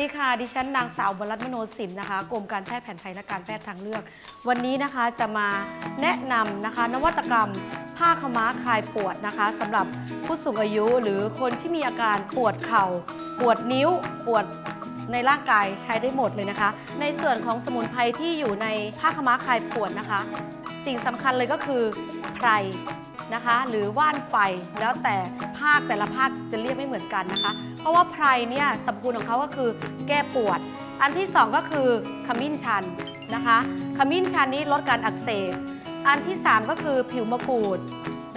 ดีค่ะ ดิฉันนางสาวบรรัตน์มโนสินนะคะ กรมการแพทย์แผนไทยและการแพทย์ทางเลือก วันนี้นะคะจะมาแนะนำนะคะ นวัตกรรม ผ้าขม้าคลายปวดนะคะสำหรับผู้สูงอายุหรือคนที่มีอาการปวดเข่า ปวดนิ้ว ปวดในร่างกายใช้ได้หมดเลยนะคะ ในส่วนของสมุนไพรที่อยู่ในผ้าขม้าคลายปวดนะคะ สิ่งสำคัญเลยก็คือไพรนะคะ หรือว่านไฟแล้วแต่ภาคแต่ละภาคจะเรียกไม่เหมือนกันนะคะ ราะว่าไพรเนี่ยสรรพคุณของเขาก็คือแก้ปวด อันที่สองก็คือขมิ้นชันนะคะขมิ้นชันนี้ลดการอักเสบ อันที่สามก็คือผิวมะกรูด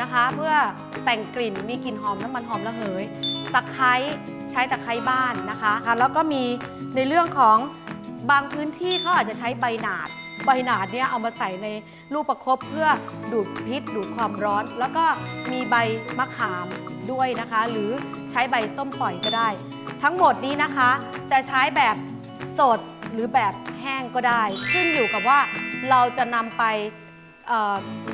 นะคะ เพื่อแต่งกลิ่นมีกลิ่นหอมน้ำมันหอมระเหยตะไคร้ใช้ตะไคร้บ้านนะคะแล้วก็มีในเรื่องของบางพื้นที่เขาอาจจะใช้ใบหนาดใบหนาดเนี่ยเอามาใส่ในลูกประคบเพื่อดูดพิษดูดความร้อน แล้วก็มีใบมะขามด้วยนะคะ หรือ ใช้ใบส้มปล่อยก็ได้ ทั้งหมดนี้นะคะ จะใช้แบบสดหรือแบบแห้งก็ได้ ขึ้นอยู่กับว่าเราจะนำไป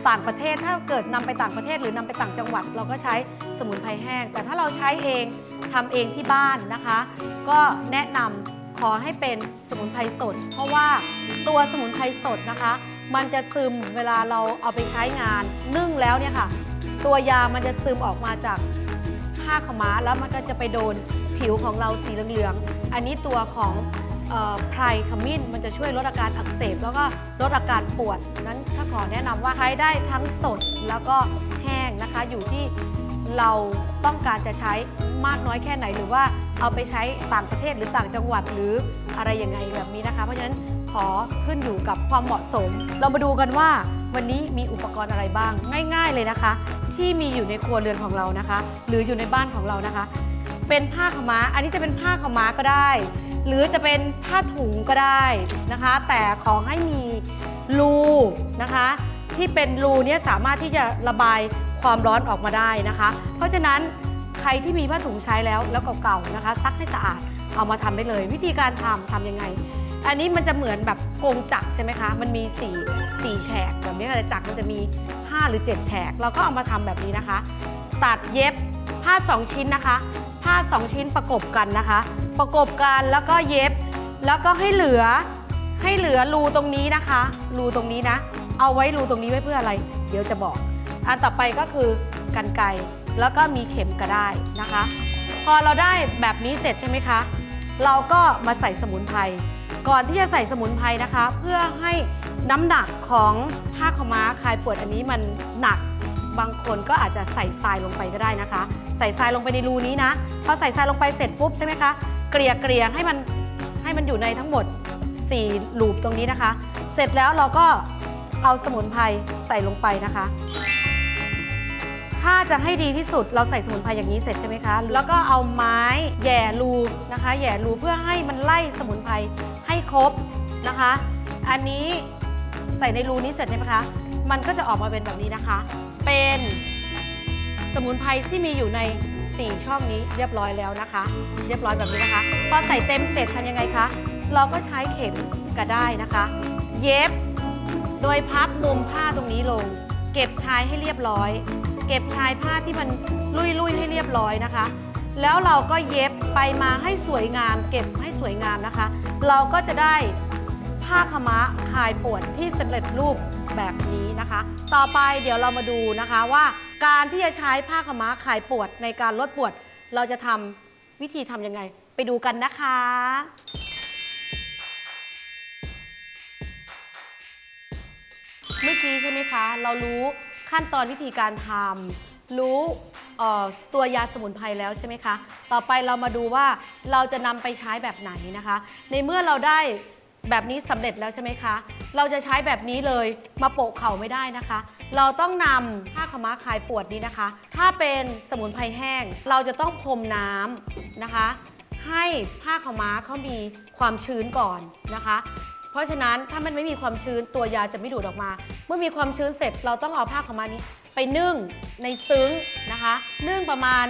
ต่างประเทศถ้าเกิดนำไปต่างประเทศหรือนำไปต่างจังหวัด เราก็ใช้สมุนไพรแห้ง แต่ถ้าเราใช้เองทำเองที่บ้านนะคะ ก็แนะนำขอให้เป็นสมุนไพรสด เพราะว่าตัวสมุนไพรสดนะคะ มันจะซึมเวลาเราเอาไปใช้งาน นึ่งแล้วเนี่ยค่ะ ตัวยามันจะซึมออกมาจาก ผ้าขาวม้าแล้วมันก็จะไปโดนผิวของเราสีเหลืองๆ อันนี้ตัวของไพรขมิ้นมันจะช่วยลดอาการอักเสบแล้วก็ลดอาการปวด นั้นถ้าขอแนะนำว่าใช้ได้ทั้งสดแล้วก็แห้งนะคะ อยู่ที่เราต้องการจะใช้มากน้อยแค่ไหน หรือว่าเอาไปใช้ต่างประเทศหรือต่างจังหวัดหรืออะไรยังไงแบบนี้นะคะ เพราะฉะนั้นขอขึ้นอยู่กับความเหมาะสม เรามาดูกันว่าวันนี้มีอุปกรณ์อะไรบ้างง่าย ๆ เลยนะคะ ที่มีอยู่ในครัวเรือนของเรานะคะ หรืออยู่ในบ้านของเรานะคะ เป็นผ้าขาวม้า อันนี้จะเป็นผ้าขาวม้าก็ได้ หรือจะเป็นผ้าถุงก็ได้นะคะ แต่ขอให้มีรูนะคะ ที่เป็นรูเนี้ยสามารถที่จะระบายความร้อนออกมาได้นะคะ เพราะฉะนั้นใครที่มีผ้าถุงใช้แล้วแล้วเก่าๆนะคะ ซักให้สะอาดเอามาทำได้เลย วิธีการทำทำยังไง อันนี้มันจะเหมือนแบบกงจักรใช่ไหมคะ มันมี4 4แฉกแบบนี้เลยจักรมันจะมี 5 หรือ 7 แฉก เราก็เอามาทำแบบนี้นะคะ ตัดเย็บผ้า 2 ชิ้นนะคะ ผ้า 2 ชิ้นประกบกันนะคะ ประกบกันแล้วก็เย็บ แล้วก็ให้เหลือให้เหลือรูตรงนี้นะคะ รูตรงนี้นะ เอาไว้รูตรงนี้ไว้เพื่ออะไร เดี๋ยวจะบอก อันต่อไปก็คือกันไกรแล้วก็มีเข็มก็ได้นะคะ พอเราได้แบบนี้เสร็จใช่ไหมคะ เราก็มาใส่สมุนไพร ก่อนที่จะใส่สมุนไพรนะคะ เพื่อให้ น้ำหนักของผ้าขม้าคลายปวดอันนี้มันหนักบางคนก็อาจจะใส่ทรายลงไปก็ได้นะคะ ใส่ทรายลงไปในรูนี้นะพอใส่ทรายลงไปเสร็จปุ๊บใช่ไหมคะเกลี่ยเกลี่ยให้มันให้มันอยู่ในทั้งหมด4ลูปตรงนี้นะคะ เสร็จแล้วเราก็เอาสมุนไพรใส่ลงไปนะคะ ถ้าจะให้ดีที่สุดเราใส่สมุนไพรอย่างนี้เสร็จใช่ไหมคะ แล้วก็เอาไม้แย่รูนะคะ แย่รูเพื่อให้มันไล่สมุนไพรให้ครบนะคะ อันนี้ ใส่ในรูนี้เสร็จใช่ไหมคะ มันก็จะออกมาเป็นแบบนี้นะคะ เป็นสมุนไพรที่มีอยู่ใน 4 ช่องนี้เรียบร้อยแล้วนะคะ เรียบร้อยแบบนี้นะคะ พอใส่เต็มเสร็จทำยังไงคะ เราก็ใช้เข็มก็ได้นะคะ เย็บ โดยพับมุมผ้าตรงนี้ลง เก็บชายให้เรียบร้อย เก็บชายผ้าที่มันลุยๆให้เรียบร้อยนะคะแล้วเราก็เย็บไปมาให้สวยงาม เก็บให้สวยงามนะคะ เราก็จะได้ ผ้าขม้าคลายปวดที่สำเร็จรูปแบบนี้นะคะ ต่อไปเดี๋ยวเรามาดูนะคะว่าการที่จะใช้ผ้าขม้าคลายปวดในการลดปวด เราจะทำวิธีทำยังไง ไปดูกันนะคะเมื่อกี้ใช่ไหมคะ เรารู้ขั้นตอนวิธีการทำรู้ตัวยาสมุนไพรแล้วใช่ไหมคะ ต่อไปเรามาดูว่าเราจะนำไปใช้แบบไหนนะคะ ในเมื่อเราได้ แบบนี้สำเร็จแล้วใช่ไหมคะ เราจะใช้แบบนี้เลยมาโปะเข่าไม่ได้นะคะ เราต้องนำผ้าขม้าคลายปวดนี้นะคะ ถ้าเป็นสมุนไพรแห้ง เราจะต้องพรมน้ำนะคะ ให้ผ้าขม้าเขามีความชื้นก่อนนะคะ เพราะฉะนั้นถ้ามันไม่มีความชื้นตัวยาจะไม่ดูดออกมา เมื่อมีความชื้นเสร็จเราต้องเอาผ้าขม้านี้ ไปนึ่งในซึ้งนะคะ นึ่งประมาณ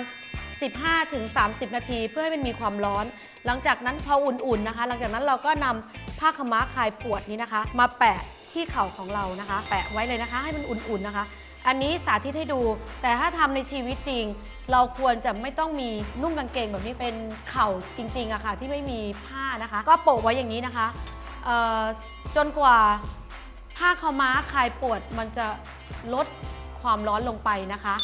15-30 นาทีเพื่อให้มันมีความร้อน หลังจากนั้นพออุ่นๆนะคะ หลังจากนั้นเราก็นำ ผ้าขม้าคลายปวดนี้นะคะ มาแปะที่เข่าของเรานะคะ แปะไว้เลยนะคะให้มันอุ่นๆนะคะ อันนี้สาธิตให้ดู แต่ถ้าทำในชีวิตจริง เราควรจะไม่ต้องมีนุ่งกางเกงแบบนี้เป็นเข่าจริงๆอะค่ะที่ไม่มีผ้านะคะ ก็โปะไว้อย่างนี้นะคะจนกว่าผ้าขม้าคลายปวดมันจะลดความร้อนลงไปนะคะ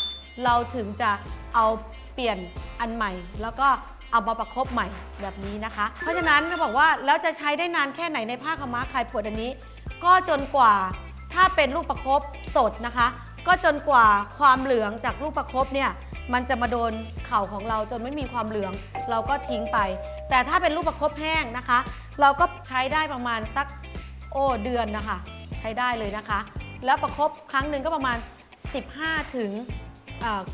เราถึงจะเอาเปลี่ยนอันใหม่แล้วก็ เอามาประคบใหม่แบบนี้นะคะ เพราะฉะนั้นเขาบอกว่าแล้วจะใช้ได้นานแค่ไหนในผ้าขาวม้าคลายปวดอันนี้ ก็จนกว่าถ้าเป็นลูกประคบสดนะคะ ก็จนกว่าความเหลืองจากลูกประคบเนี่ยมันจะมาโดนเข่าของเราจนไม่มีความเหลืองเราก็ทิ้งไป แต่ถ้าเป็นลูกประคบแห้งนะคะ เราก็ใช้ได้ประมาณสักโอ้เดือนนะคะ ใช้ได้เลยนะคะ แล้วประคบครั้งหนึ่งก็ประมาณ 15 ถึง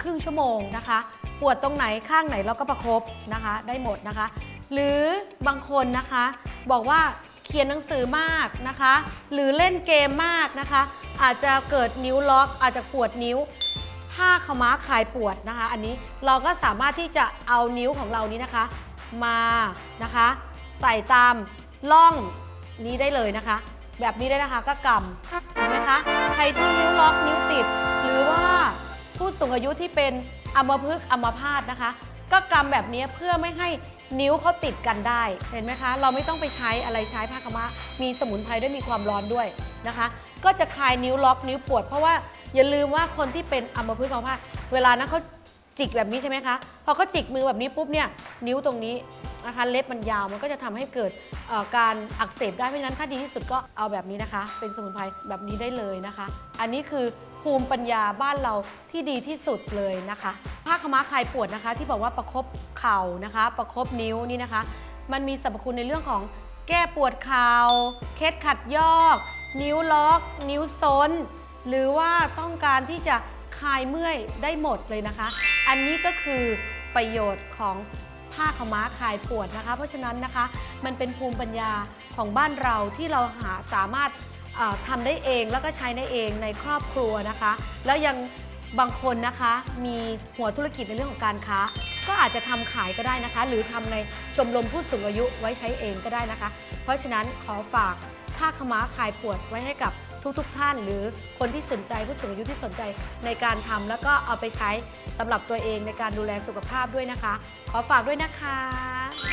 ครึ่งชั่วโมงนะคะ ปวดตรงไหนข้างไหนเราก็ประคบนะคะ ได้หมดนะคะ หรือบางคนนะคะ บอกว่าเขียนหนังสือมากนะคะ หรือเล่นเกมมากนะคะ อาจจะเกิดนิ้วล็อก อาจจะปวดนิ้วผ้าขาม้าคลายปวดนะคะ อันนี้เราก็สามารถที่จะเอานิ้วของเรานี้นะคะ มานะคะ ใส่ตามล่องนี้ได้เลยนะคะ แบบนี้ได้นะคะก็กำเห็นไหมคะใครที่นิ้วล็อกนิ้วติด สูงอายุที่เป็นอัมพฤกษ์อัมพาตนะคะ ก็กำแบบนี้เพื่อไม่ให้นิ้วเขาติดกันได้ เห็นไหมคะ เราไม่ต้องไปใช้อะไรใช้ผ้าขม้ามีสมุนไพรด้วยมีความร้อนด้วยนะคะ ก็จะคลายนิ้วล็อกนิ้วปวด เพราะว่าอย่าลืมว่าคนที่เป็นอัมพฤกษ์อัมพาตเวลานั้นเขาจิกแบบนี้ใช่ไหมคะ พอเขาจิกมือแบบนี้ปุ๊บเนี่ยนิ้วตรงนี้นะคะเล็บมันยาวมันก็จะทำให้เกิดการอักเสบได้เพราะฉะนั้นถ้าดีที่สุดก็เอาแบบนี้นะคะ เป็นสมุนไพรแบบนี้ได้เลยนะคะ อันนี้คือ ภูมิปัญญาบ้านเราที่ดีที่สุดเลยนะคะผ้าขม้าคลายปวดนะคะ ที่บอกว่าประคบเข่านะคะ ประคบนิ้วนี่นะคะ มันมีสรรพคุณในเรื่องของแก้ปวดเข่าเคล็ดขัดยอก นิ้วล็อก นิ้วซนหรือว่าต้องการที่จะคลายเมื่อยได้หมดเลยนะคะ อันนี้ก็คือประโยชน์ของผ้าขม้าคลายปวดนะคะ เพราะฉะนั้นนะคะมันเป็นภูมิปัญญาของบ้านเราที่เราหาสามารถ ทำได้เองแล้วก็ใช้ได้เองในครอบครัวนะคะ แล้วยังบางคนนะคะมีหัวธุรกิจในเรื่องของการค้า ก็อาจจะทำขายก็ได้นะคะ หรือทำในชมรมผู้สูงอายุไว้ใช้เองก็ได้นะคะ เพราะฉะนั้นขอฝากผ้าขม้าคลายปวดไว้ให้กับทุกๆทท่าน หรือคนที่สนใจผู้สูงอายุที่สนใจในการทำแล้วก็เอาไปใช้สำหรับตัวเองในการดูแลสุขภาพด้วยนะคะ ขอฝากด้วยนะคะ